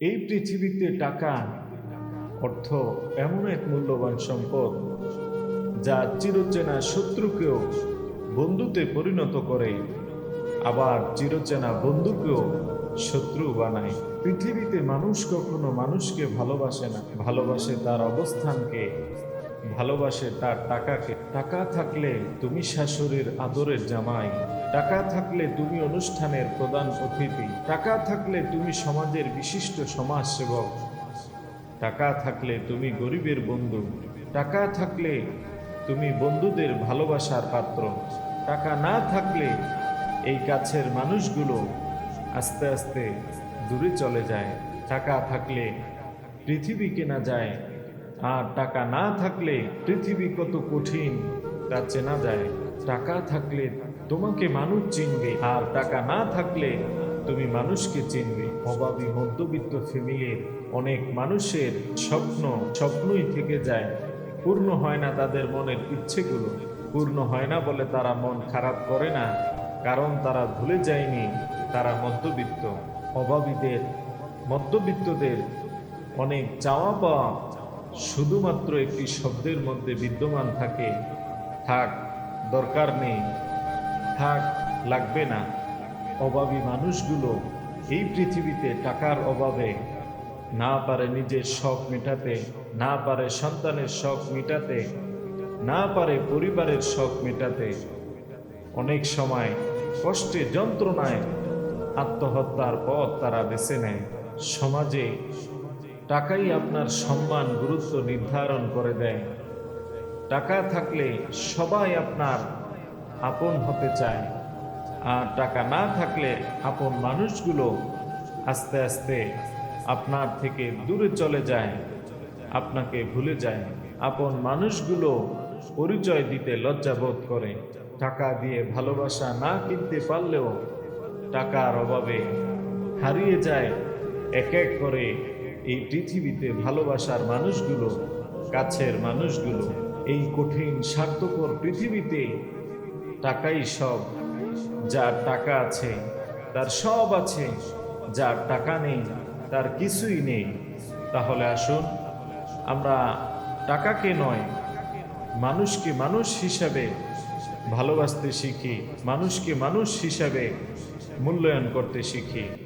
এই পৃথিবীতে টাকা, অর্থ, এমন এক মূল্যবান সম্পদ যা চিরচেনা শত্রুকেও বন্ধুতে পরিণত করে, আবার চিরচেনা বন্ধুকেও শত্রু বানায়। পৃথিবীতে মানুষ কখনো মানুষকে ভালোবাসে না, ভালোবাসে তার অবস্থানকে, ভালোবাসে তার টাকাকে। টাকা থাকলে তুমি শাশুড়ির আদরের জামাই টাকা থাকলে তুমি অনুষ্ঠানের প্রধান অতিথি। টাকা থাকলে তুমি সমাজের বিশিষ্ট সমাজসেবক। টাকা থাকলে তুমি গরিবের বন্ধু। টাকা থাকলে তুমি বন্ধুদের ভালোবাসার পাত্র। টাকা না থাকলে এই কাছের মানুষগুলো আস্তে আস্তে দূরে চলে যায়। টাকা থাকলে পৃথিবী কেনা যায়। আর টাকা না থাকলে পৃথিবী কত কঠিন তা চেনা যায়। টাকা থাকলে তোমাকে মানুষ চিনবে, আর টাকা না থাকলে তুমি মানুষকে চিনবে। অভাবী মধ্যবিত্ত ফ্যামিলির অনেক মানুষের স্বপ্ন স্বপ্নই থেকে যায়। পূর্ণ হয় না তাদের মনের ইচ্ছেগুলো। পূর্ণ হয় না বলে তারা মন খারাপ করে না, কারণ তারা ভুলে যায়নি তারা মধ্যবিত্ত। অভাবীদের, মধ্যবিত্তদের অনেক চাওয়া পাওয়া শুধুমাত্র একটি শব্দের মধ্যে বিদ্যমান থাকে। থাক, দরকার নেই। থাক, লাগবে না। অভাবী মানুষগুলো এই পৃথিবীতে টাকার অভাবে না পারে নিজের শখ মেটাতে, না পারে সন্তানের শখ মেটাতে, না পারে পরিবারের শখ মেটাতে। অনেক সময় কষ্টে যন্ত্রণায় আত্মহত্যার পথ তারা বেছে নেয়। সমাজে টাকাই আপনার সম্মান, গুরুত্ব নির্ধারণ করে দেয়। টাকা থাকলে সবাই আপনার আপন হতে চায় আর টাকা না থাকলে আপন মানুষগুলো আস্তে আস্তে আপনার থেকে দূরে চলে যায়, আপনাকে ভুলে যায়। আপন মানুষগুলো পরিচয় দিতে লজ্জাবোধ করে। টাকা দিয়ে ভালোবাসা না কিনতে পারলেও টাকার অভাবে হারিয়ে যায়। এক এক করে এই পৃথিবীতে ভালোবাসার মানুষগুলো, কাছের মানুষগুলো, এই কঠিন, স্বার্থপর পৃথিবীতে টাকাই সব। যার টাকা আছে, তার সব আছে। যার টাকা নেই, তার কিছুই নেই। তাহলে আসুন, আমরা টাকাকে নয়, মানুষকে মানুষ হিসাবে ভালোবাসতে শিখি, মানুষকে মানুষ হিসাবে মূল্যায়ন করতে শিখি।